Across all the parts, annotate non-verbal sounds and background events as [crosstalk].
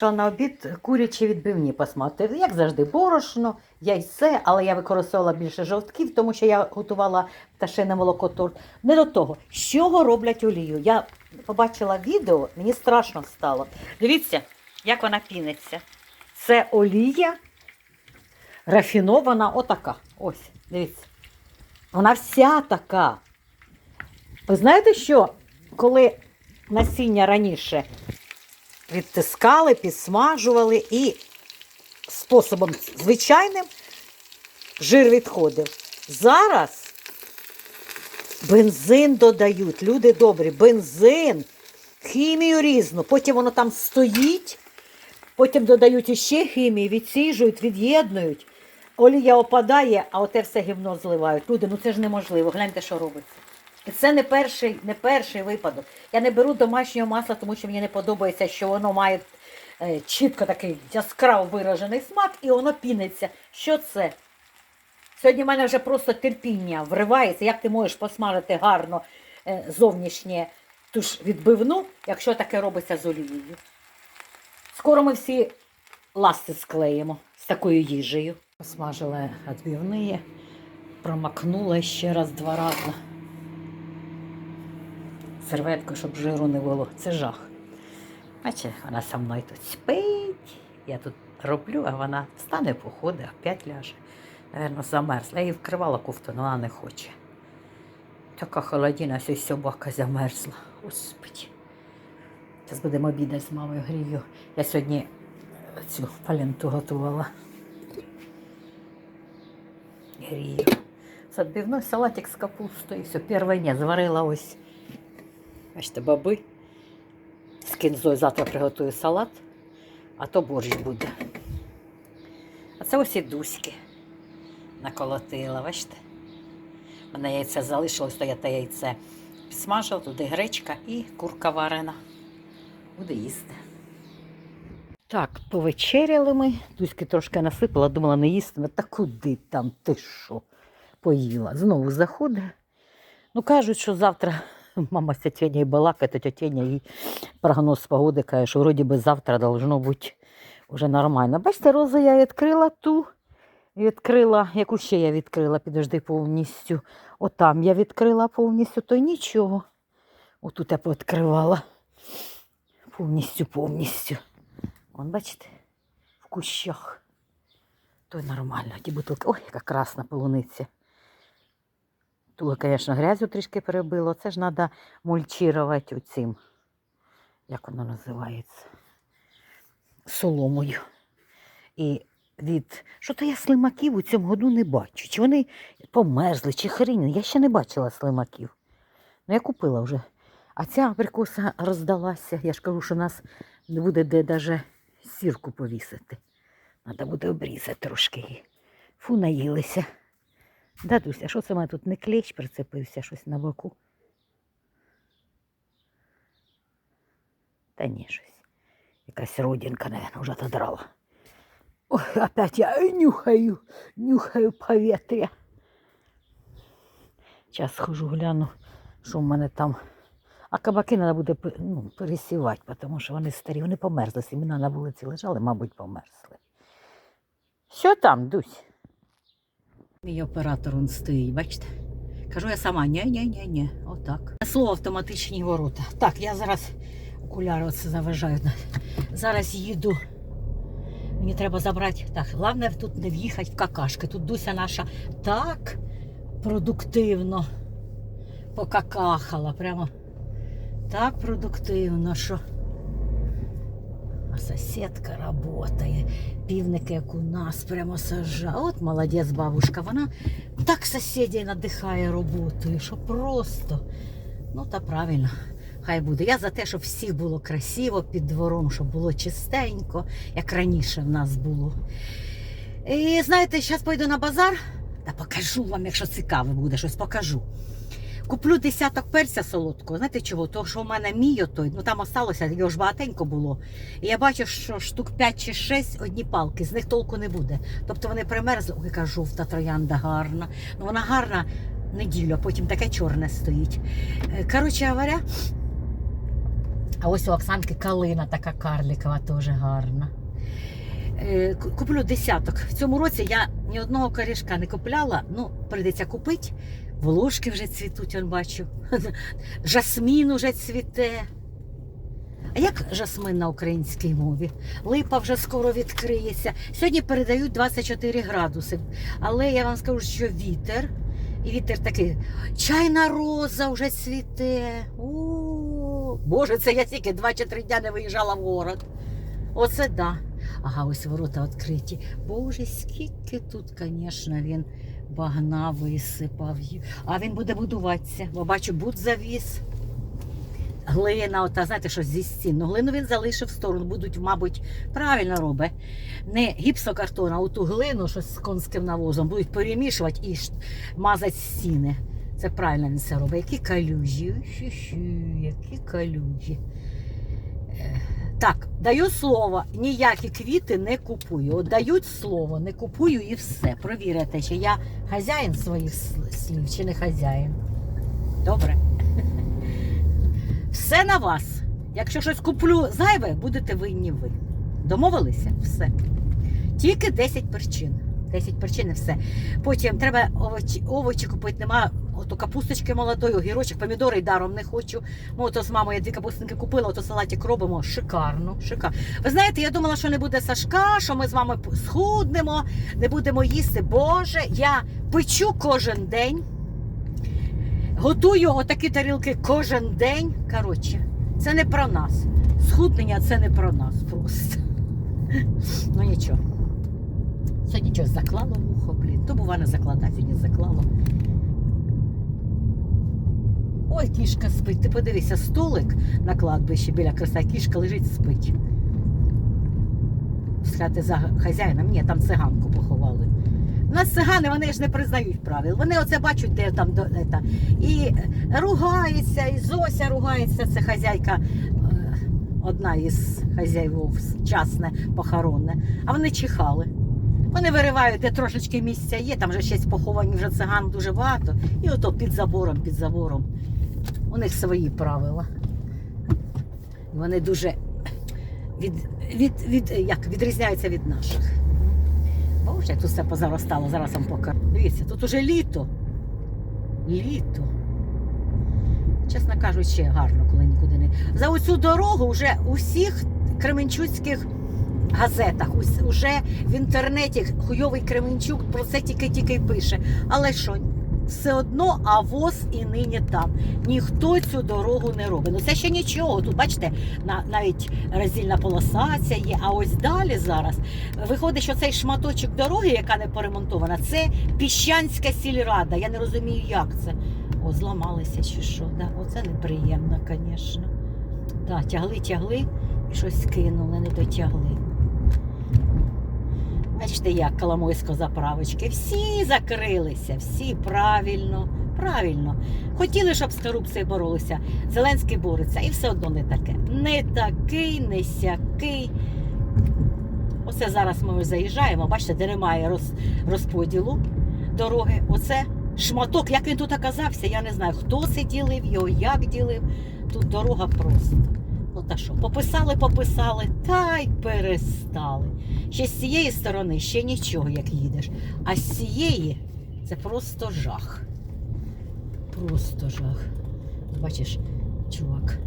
Що на обід курячі відбивні посмати. Як завжди, борошно, яйце, але я використовувала більше жовтків, тому що я готувала пташине молоко торт. Не до того, з чого роблять олію. Я побачила відео, мені страшно стало. Дивіться, як вона піниться. Це олія рафінована, отака. Ось, дивіться. Вона вся така. Ви знаєте, що коли насіння раніше відтискали, підсмажували і способом звичайним жир відходив. Зараз бензин додають, люди добрі, бензин, хімію різну, потім воно там стоїть, потім додають іще хімії, відсіжують, від'єднують. Олія опадає, а оте все гівно зливають. Люди, ну це ж неможливо. Гляньте, що робиться. Це не перший, не перший випадок. Я не беру домашнього масла, тому що мені не подобається, що воно має е, чітко такий яскраво виражений смак, і воно піниться. Що це? Сьогодні в мене вже просто терпіння вривається. Як ти можеш посмажити гарно е, зовнішнє ту ж відбивну, якщо таке робиться з олією? Скоро ми всі ласти склеїмо з такою їжею. Посмажила відбивні, промакнула ще раз два рази серветку, щоб жиру не було. Це жах. Бачите, вона со мною тут спить. Я тут роблю, а вона встане, походить, опять ляже. Наверно, замерзла. Я її вкривала кофту, але вона не хоче. Така холодина, ось собака замерзла. Господи. Зараз будемо обідати з мамою грію. Я сьогодні цю паленту готувала. Грію. З салатик з капустою. Все, перше не зварила ось. Бачите, баби. З кінзою завтра приготую салат, а то борщ буде. А це ось і дуськи наколотила, бачите? У мене яйце залишилось, то я те яйце підсмажила, туди гречка і курка варена. Буде їсти. Так, повечеряли ми. Дуськи трошки насипала, думала, не їстиме. Та куди там ти що? Поїла. Знову заходить. Ну, кажуть, що завтра [laughs] мама з тетєнєю балакає, то тетєня їй прогноз погоди каже, що вроді би завтра должно бути вже нормально. Бачите, розу я відкрила ту, відкрила, яку ще я відкрила, підожди повністю. Отам я відкрила повністю, то нічого. Отут я пооткривала. Повністю, повністю. Вон, бачите, в кущах. То нормально. Ті бутилки. Ой, яка красна полуниця. Тут, звісно, грязю трішки перебило. Це ж треба мульчувати оцим. Як воно називається? Соломою. І від. Що то я слимаків у цьому году не бачу. Чи вони померзли, чи хрінь. Я ще не бачила слимаків. Ну, я купила вже. А ця абрикоса роздалася. Я ж кажу, що у нас не буде де навіть сірку повісити. Треба буде обрізати трошки її. Фу, наїлися. Дадуся, що це мене тут не клещ прицепився щось на боку? Та ні, щось. Якась родинка, наверное, вже додрала. Ой, опять я нюхаю, нюхаю повітря. Зараз схожу, гляну, що в мене там. А кабаки треба буде ну, пересівати, тому що вони старі, вони померзли. Сімена на вулиці лежали, мабуть, померзли. Що там, Дусь? Мій оператор он стоїть, бачите? Кажу я сама, ні, ні, ні, ні, отак. Слово автоматичні ворота. Так, я зараз окуляри оце заважаю. Зараз їду. Мені треба забрати. Так, головне тут не в'їхати в какашки. Тут Дуся наша так продуктивно покакахала. Прямо так продуктивно, що. А сусідка працює. Півники, як у нас, прямо сажа. От молодець бабушка. Вона так сусідів надихає роботою, що просто. Ну, та правильно, хай буде. Я за те, щоб всіх було красиво під двором, щоб було чистенько, як раніше в нас було. І знаєте, зараз пойду на базар та покажу вам, якщо цікаво буде, щось покажу. Куплю десяток перця солодкого. Знаєте чого? Тому що в мене мій отой, ну там осталося, його ж багатенько було. І я бачу, що штук 5 чи 6 одні палки, з них толку не буде. Тобто вони примерзли, ой, яка жовта троянда гарна. Ну вона гарна неділю, а потім таке чорне стоїть. Е, Коротше говоря, А ось у Оксанки калина така карликова, теж гарна. Е, Куплю десяток. В цьому році я ні одного корішка не купляла. Ну, прийдеться купити. Волошки вже цвітуть, он бачу. [laughs] Жасмін уже цвіте. А як жасмин на українській мові? Липа вже скоро відкриється. Сьогодні передають 24 градуси. Але я вам скажу, що вітер. І вітер такий. Чайна роза вже цвіте. О, Боже, це я тільки 2 чи 3 дня не виїжджала в город. Оце да. Ага, ось ворота відкриті. Боже, скільки тут, звісно, він багна висипав. А він буде будуватися. Бо бачу, буд завіз. Глина, ота, знаєте, що зі стін. Ну, глину він залишив в сторону. Будуть, мабуть, правильно робить. Не гіпсокартон, а оту глину, що з конським навозом, будуть перемішувати і мазати стіни. Це правильно він це робить. Які калюжі. Які калюжі. Так, даю слово, ніякі квіти не купую. От дають слово, не купую і все. Провірите, чи я хазяїн своїх слів, чи не хазяїн. Добре. [laughs] Все на вас. Якщо щось куплю зайве, будете винні ви. Домовилися? Все. Тільки 10 причин. 10 причин і все. Потім треба овочі, овочі купити, нема ото капусточки молодої, огірочок, помідори й даром не хочу. Ми ото з мамою я дві капустинки купила, ото салатик робимо. Шикарно, шикарно. Ви знаєте, я думала, що не буде Сашка, що ми з вами схуднемо, не будемо їсти. Боже, я печу кожен день. Готую отакі тарілки кожен день. Коротше, це не про нас. Схуднення це не про нас просто. [laughs] Ну нічого. Сьогодні щось заклало вухо, блін. То бува не закладати, сьогодні заклало. Ой, кішка спить. Ти подивися, столик на кладбищі біля креста, кішка лежить, спить. Сказати за хазяїном, ні, там циганку поховали. У нас цигани, вони ж не признають правил. Вони оце бачать, де там до ета, і ругаються, і Зося ругається, це хазяйка, е, одна із хазяїв частне, похоронне. А вони чихали. Вони виривають, де трошечки місця є, там вже щось поховані вже циган дуже багато. І ото під забором, під забором. У них свої правила. Вони дуже від, від, від, як, відрізняються від наших. Боже, тут все позаростало, зараз вам покажу. Дивіться, тут уже літо. Літо. Чесно кажучи, гарно, коли нікуди не. За оцю дорогу вже у всіх кременчуцьких газетах, уже в інтернеті хуйовий Кременчук про це тільки-тільки пише. Але що, все одно авоз і нині там. Ніхто цю дорогу не робить. Ну це ще нічого. Тут, бачите, на, навіть роздільна полоса ця є. А ось далі зараз виходить, що цей шматочок дороги, яка не поремонтована, це Піщанська сільрада. Я не розумію, як це. О, зламалися чи що. Да? Оце неприємно, звісно. Да, тягли, тягли і щось кинули, не дотягли. Бачите, як Коломойсько заправочки. Всі закрилися, всі правильно, правильно. Хотіли, щоб з корупцією боролися. Зеленський бореться, і все одно не таке. Не такий, не сякий. Оце зараз ми заїжджаємо, бачите, де немає роз, розподілу дороги. Оце шматок, як він тут оказався, я не знаю, хто це ділив його, як ділив. Тут дорога просто. Ну та що, пописали, пописали, та й перестали. Ще з цієї сторони ще нічого, як їдеш. А з цієї це просто жах. Просто жах. Бачиш, чувак,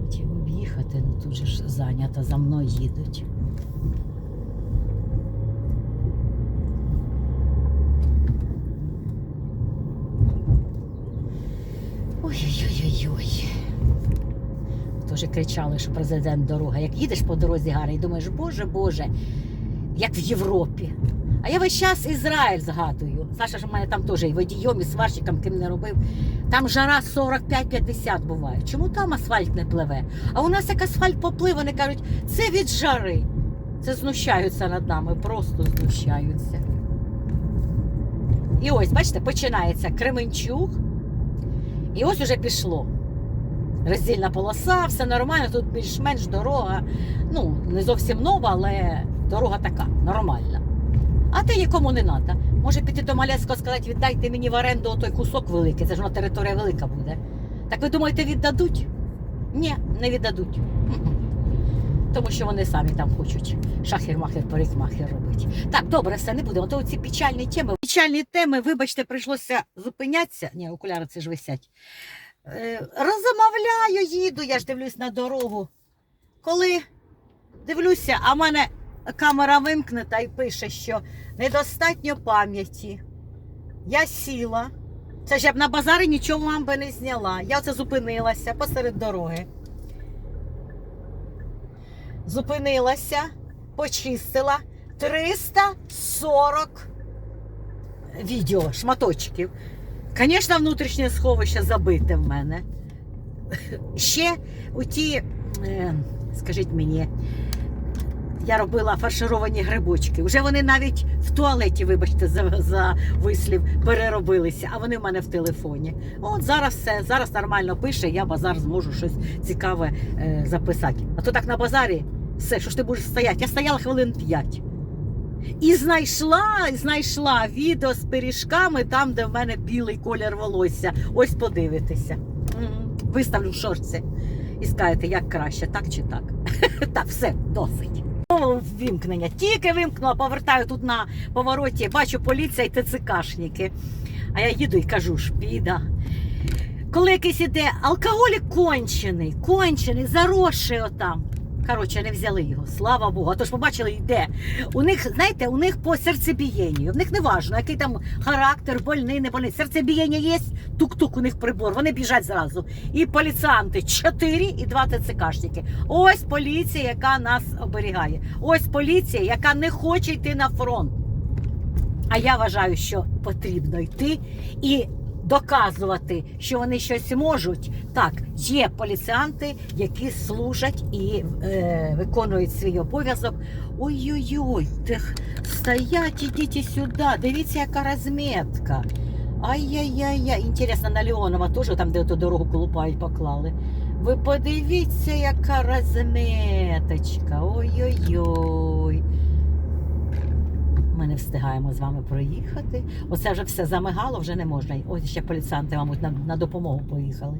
хотів об'їхати, але тут же ж зайнято, за мною їдуть. Теж кричали, що президент дорога. Як їдеш по дорозі гарний, думаєш, боже, боже, як в Європі. А я весь час Ізраїль згадую. Саша ж в мене там теж і водієм, і сварщиком ким не робив. Там жара 45-50 буває. Чому там асфальт не пливе? А у нас як асфальт поплив, вони кажуть, це від жари. Це знущаються над нами, просто знущаються. І ось, бачите, починається Кременчук. І ось уже пішло. Роздільна полоса, все нормально, тут більш-менш дорога. Ну, не зовсім нова, але дорога така, нормальна. А ти нікому не треба. Може піти до Малецького сказати, віддайте мені в оренду той кусок великий, це ж вона територія велика буде. Так ви думаєте, віддадуть? Ні, не віддадуть. Тому що вони самі там хочуть шахер-махер, парикмахер робити. Так, добре, все не будемо. То ці печальні теми. Печальні теми, вибачте, прийшлося зупинятися. Ні, окуляри це ж висять. Е, розмовляю, їду, я ж дивлюсь на дорогу. Коли дивлюся, а в мене камера вимкнута і пише, що недостатньо пам'яті. Я сіла. Це ж я б на базарі нічого вам би не зняла. Я оце зупинилася посеред дороги. Зупинилася, почистила 340 відео, шматочків. Звісно, внутрішнє сховище забите в мене. Ще у ті, е, скажіть мені, я робила фаршировані грибочки. Вже вони навіть в туалеті, вибачте, за, за вислів, переробилися, а вони в мене в телефоні. От зараз все, зараз нормально пише, я базар зможу щось цікаве е, записати. А то так на базарі все, що ж ти будеш стояти? Я стояла хвилин п'ять. І знайшла, знайшла відео з пиріжками там, де в мене білий колір волосся. Ось подивитися. Виставлю в шорці і скажете, як краще, так чи так. [laughs] Так, все, досить. Знову Вімкнення. Тільки вимкнула, повертаю тут на повороті, бачу поліція і ТЦКшники. А я їду і кажу, ж біда. Коли якийсь іде алкоголік кончений, кончений, заросший отам. Коротше, не взяли його, слава Богу. А то ж побачили, йде. У них, знаєте, у них по серцебієнню. В них не важно, який там характер, больний, не больний. Серцебієння є, тук-тук у них прибор, вони біжать зразу. І поліціанти чотири і два ТЦКшники. Ось поліція, яка нас оберігає. Ось поліція, яка не хоче йти на фронт. А я вважаю, що потрібно йти і доказувати, що вони щось можуть. Так, є поліціанти, які служать і е, виконують свій обов'язок. Ой-ой-ой, тих стоять, ідіть сюди. Дивіться, яка розмітка. Ай-яй-яй-яй. Інтересно, на Леонова теж там, де ту дорогу колупають, поклали. Ви подивіться, яка розміточка. Ой-ой-ой. Ми не встигаємо з вами проїхати. Оце вже все замигало, вже не можна. Ось ще поліціянти, мабуть, на, на допомогу поїхали.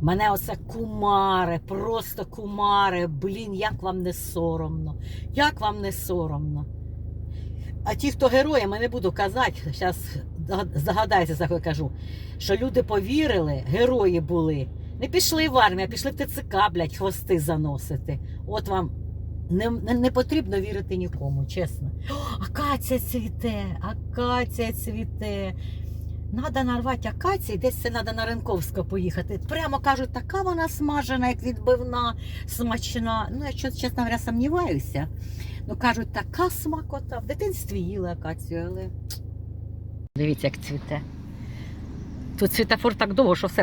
Мене оце кумари, просто кумари. Блін, як вам не соромно. Як вам не соромно. А ті, хто герої, я не буду казати, зараз здогадайся, за кажу, що люди повірили, герої були. Не пішли в армію, а пішли в ТЦК, блядь, хвости заносити. От вам не, не, потрібно вірити нікому, чесно. Акація цвіте, акація цвіте. Надо нарвати акації, десь це треба на Ринковську поїхати. Прямо кажуть, така вона смажена, як відбивна, смачна. Ну, я чесно говоря, сумніваюся. Ну, кажуть, така смакота. В дитинстві їли акацію, але. Дивіться, як цвіте. Тут світофор так довго, що все